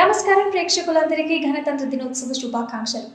నమస్కారం ప్రేక్షకులందరికీ గణతంత్ర దినోత్సవ శుభాకాంక్షలు.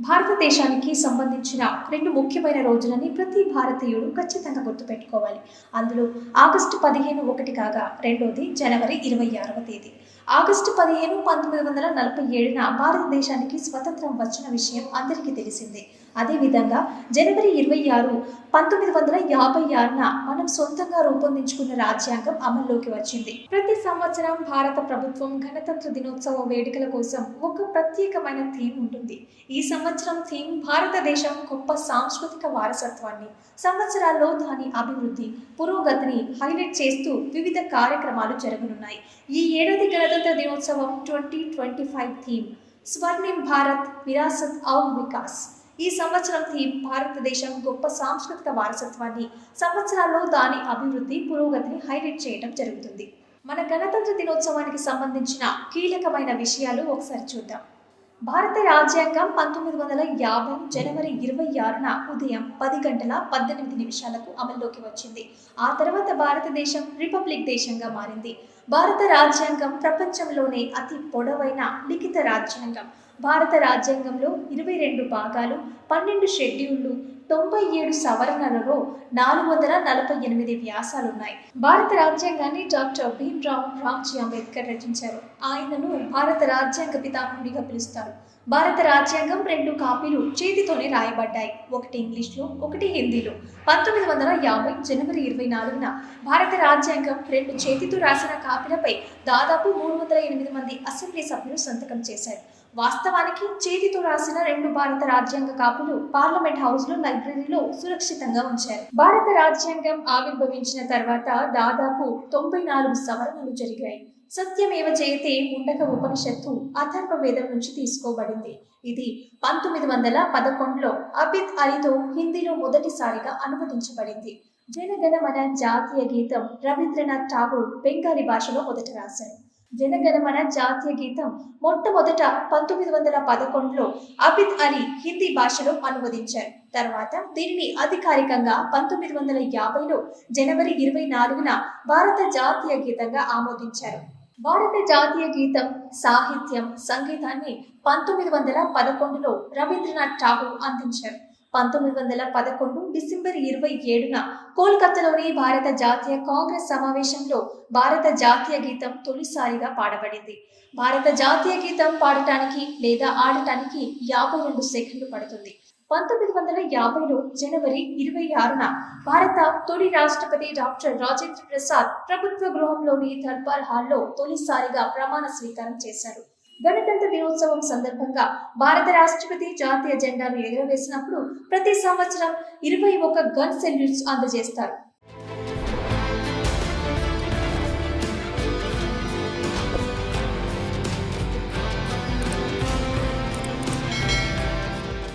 భారతదేశానికి సంబంధించిన రెండు ముఖ్యమైన రోజులని ప్రతి భారతీయుడు ఖచ్చితంగా గుర్తుపెట్టుకోవాలి. అందులో ఆగస్టు పదిహేను ఒకటి కాగా రెండోది జనవరి ఇరవై ఆరవ తేదీ. ఆగస్టు పదిహేను పంతొమ్మిది వందల నలభై ఏడున భారతదేశానికి స్వతంత్రం వచ్చిన విషయం అందరికీ తెలిసిందే. అదేవిధంగా జనవరి ఇరవై ఆరు పంతొమ్మిది వందల యాభై ఆరున మనం సొంతంగా రూపొందించుకున్న రాజ్యాంగం అమల్లోకి వచ్చింది. ప్రతి సంవత్సరం భారత ప్రభుత్వం గణతంత్ర దినోత్సవ వేడుకల కోసం ఒక ప్రత్యేకమైన థీమ్ ఉంటుంది. ఈ సంవత్సరం థీమ్ భారతదేశం గొప్ప సాంస్కృతిక వారసత్వాన్ని సంవత్సరాల్లో దాని అభివృద్ధి పురోగతిని హైలైట్ చేస్తూ వివిధ కార్యక్రమాలు జరగనున్నాయి. ఈ ఏడాది గల స్వతంత్ర దినోత్సవం twenty twenty five theme Swarnim Bharat Virasat aur Vikas. ఈ సంవత్సరం థీమ్ భారతదేశం గొప్ప సాంస్కృతిక వారసత్వాన్ని సంవత్సరాల్లో దాని అభివృద్ధి పురోగతిని హైలైట్ చేయడం జరుగుతుంది. మన గణతంత్ర దినోత్సవానికి సంబంధించిన కీలకమైన విషయాలు ఒకసారి చూద్దాం. భారత రాజ్యాంగం పంతొమ్మిది వందల యాభై జనవరి ఇరవై ఆరున ఉదయం పది గంటల పద్దెనిమిది నిమిషాలకు అమల్లోకి వచ్చింది. ఆ తర్వాత భారతదేశం రిపబ్లిక్ దేశంగా మారింది. భారత రాజ్యాంగం ప్రపంచంలోనే అతి పొడవైన లిఖిత రాజ్యాంగం. భారత రాజ్యాంగంలో ఇరవై రెండు భాగాలు పన్నెండు షెడ్యూళ్ళు తొంభై ఏడు సవరణలలో నాలుగు వందల నలభై ఎనిమిది వ్యాసాలున్నాయి. భారత రాజ్యాంగాన్ని డాక్టర్ భీమ్రావ్ రామ్జీ అంబేద్కర్ రచించారు. ఆయనను భారత రాజ్యాంగ పితామహుడిగా పిలుస్తారు. భారత రాజ్యాంగం రెండు కాపీలు చేతితోనే రాయబడ్డాయి. ఒకటి ఇంగ్లీష్లో ఒకటి హిందీలో. పంతొమ్మిది వందల యాభై జనవరి ఇరవై నాలుగున భారత రాజ్యాంగం రెండు చేతితో రాసిన కాపీలపై దాదాపు మూడు వందల ఎనిమిది మంది అసెంబ్లీ సభ్యులు సంతకం చేశారు. వాస్తవానికి చేతితో రాసిన రెండు భారత రాజ్యాంగ కాపులు పార్లమెంట్ హౌస్లో లైబ్రరీలో సురక్షితంగా ఉంచారు. భారత రాజ్యాంగం ఆవిర్భవించిన తర్వాత దాదాపు తొంభై నాలుగు సవరణలు జరిగాయి. సత్యమేవ జయతే ముండక ఉపనిషత్తు అథర్వ వేదం నుంచి తీసుకోబడింది. ఇది పంతొమ్మిది వందల పదకొండులో అబిద్ అలీతో హిందీలో మొదటిసారిగా అనువదించబడింది. జనగణమన జాతీయ గీతం రవీంద్రనాథ్ ఠాగూర్ బెంగాలీ భాషలో మొదట రాశారు. జనగణమన జాతీయ గీతం మొట్టమొదట పంతొమ్మిది వందల పదకొండులో అబిద్ అలీ హిందీ భాషలో అనువదించారు. తర్వాత దీనిని అధికారికంగా పంతొమ్మిది వందల యాభైలో జనవరి ఇరవై నాలుగున భారత జాతీయ గీతంగా ఆమోదించారు. భారత జాతీయ గీతం సాహిత్యం సంగీతాన్ని పంతొమ్మిది వందల పదకొండులో రవీంద్రనాథ్ ఠాగూర్ అందించారు. పంతొమ్మిది వందల పదకొండు డిసెంబర్ ఇరవై ఏడున కోల్కతాలోని భారత జాతీయ కాంగ్రెస్ సమావేశంలో భారత జాతీయ గీతం తొలిసారిగా పాడబడింది. భారత జాతీయ గీతం పాడటానికి లేదా ఆడటానికి యాభై రెండు సెకండ్లు పడుతుంది. పంతొమ్మిది వందల యాభైలో జనవరి ఇరవై ఆరున భారత తొలి రాష్ట్రపతి డాక్టర్ రాజేంద్ర ప్రసాద్ ప్రభుత్వ గృహంలోని దర్బార్ హాల్లో తొలిసారిగా ప్రమాణ స్వీకారం చేశారు. గణతంత్ర దినోత్సవం సందర్భంగా భారత రాష్ట్రపతి జాతీయ జెండాను ఎగురవేసినప్పుడు ప్రతి సంవత్సరం ఇరవై ఒక గన్ సెల్యూట్స్ అందజేస్తారు.